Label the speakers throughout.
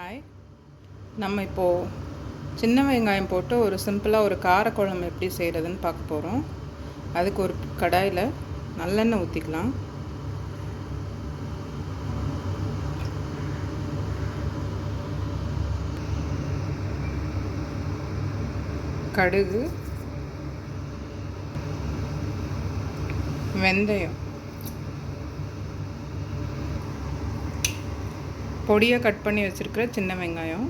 Speaker 1: Hi நம்ம இப்போது சின்ன வெங்காயம் போட்டு ஒரு சிம்பிளாக ஒரு காரக்குழம்பு எப்படி செய்கிறதுன்னு பார்க்க போகிறோம் அதுக்கு ஒரு கடாயில் நல்லெண்ணெய் ஊற்றிக்கலாம் கடுகு வெந்தயம். பொடியாக கட் பண்ணி வச்சுருக்கிற சின்ன வெங்காயம்.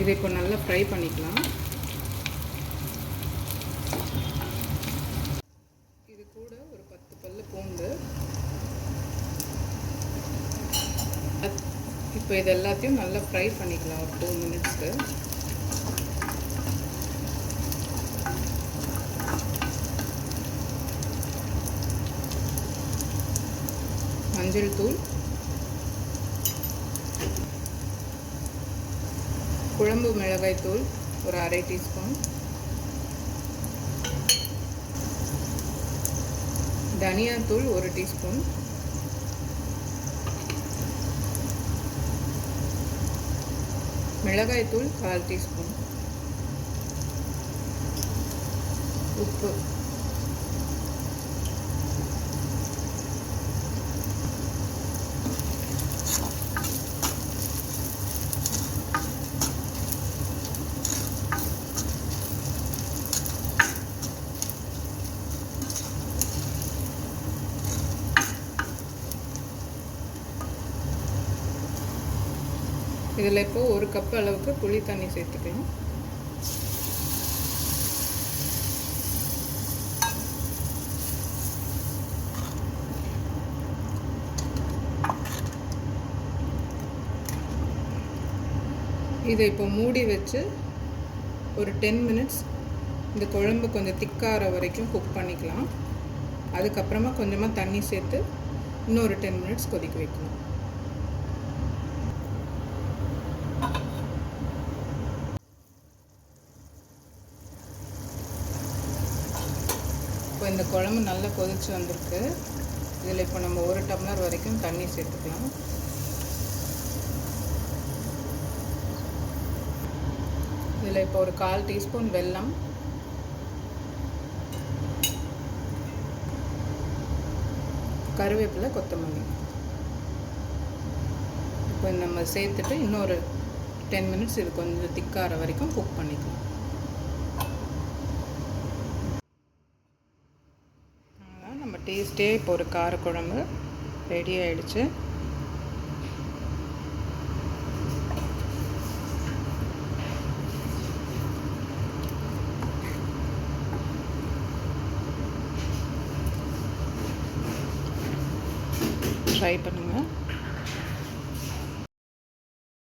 Speaker 1: இதை இப்போ நல்லா ஃப்ரை பண்ணிக்கலாம். இது கூட ஒரு பத்து பல்லு பூண்டு. இப்போ இது எல்லாத்தையும் நல்லா ஃப்ரை பண்ணிக்கலாம் ஒரு டூ மினிட்ஸ்க்கு மஞ்சள் தூள் குழம்பு மிளகாய் தூள் ஒரு அரை டீஸ்பூன் தனியாத்தூள் ஒரு டீஸ்பூன் மிளகாய் தூள் கால் டீஸ்பூன் உப்பு. இதில் இப்போது ஒரு கப் அளவுக்கு புளி தண்ணி சேர்த்துக்கலாம். இதை இப்போ மூடி வச்சு ஒரு டென் மினிட்ஸ் இந்த குழம்பு கொஞ்சம் திக்காகிற வரைக்கும் குக் பண்ணிக்கலாம். அதுக்கப்புறமா கொஞ்சமாக தண்ணி சேர்த்து இன்னொரு டென் மினிட்ஸ் கொதிக்க வைக்கணும். இந்த குழம்பு நல்லா கொதிச்சு வந்திருக்கு. இதில் இப்போ நம்ம ஒரு டம்ளர் வரைக்கும் தண்ணி சேர்த்துக்கலாம். இதில் இப்போ ஒரு கால் டீஸ்பூன் வெல்லம். கருவேப்பிலை கொத்தமல்லி. இப்போ நம்ம சேர்த்துட்டு இன்னொரு டென் மினிட்ஸ் இது கொஞ்சம் திக்கார வரைக்கும் குக் பண்ணிக்கலாம் நம்ம டேஸ்ட்டே இப்போ ஒரு காரக்குழம்பு ரெடி ஆயிடுச்சு. ட்ரை பண்ணுங்கள்